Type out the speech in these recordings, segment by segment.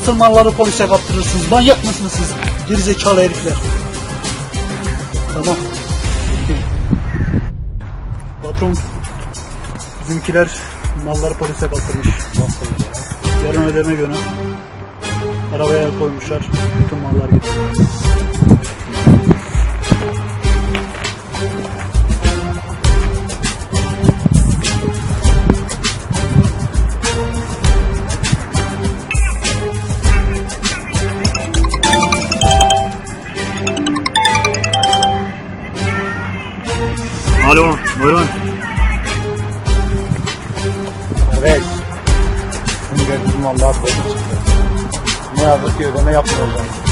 Nasıl malları polise kaptırırsınız? Manyak mısınız siz? Gerizekalı herifler. Tamam. Patron, bizimkiler malları polise kaptırmış. Yarın ödeme günü. Arabaya koymuşlar. Bütün mallar gitti. Alo, buyurun. Evet. Şimdi bizim Allah korusun. Ne yazık ki ödeme yapmayacağım.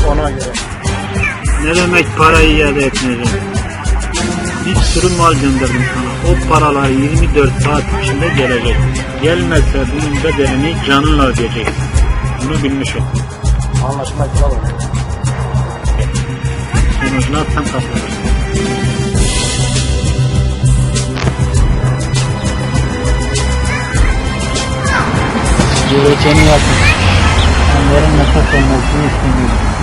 Ona göre. Ne demek parayı iade etmeyeceğim? Bir sürü mal gönderdim sana. O paralar 24 saat içinde gelecek. Gelmezse bunun bedelini canınla ödeyeceksin. Bunu bilmiş ol. Anlaşma yapalım. Sonucuna sen katlanırsın. Gerekeni yapın. Onların nefes olmasını istemiyorum.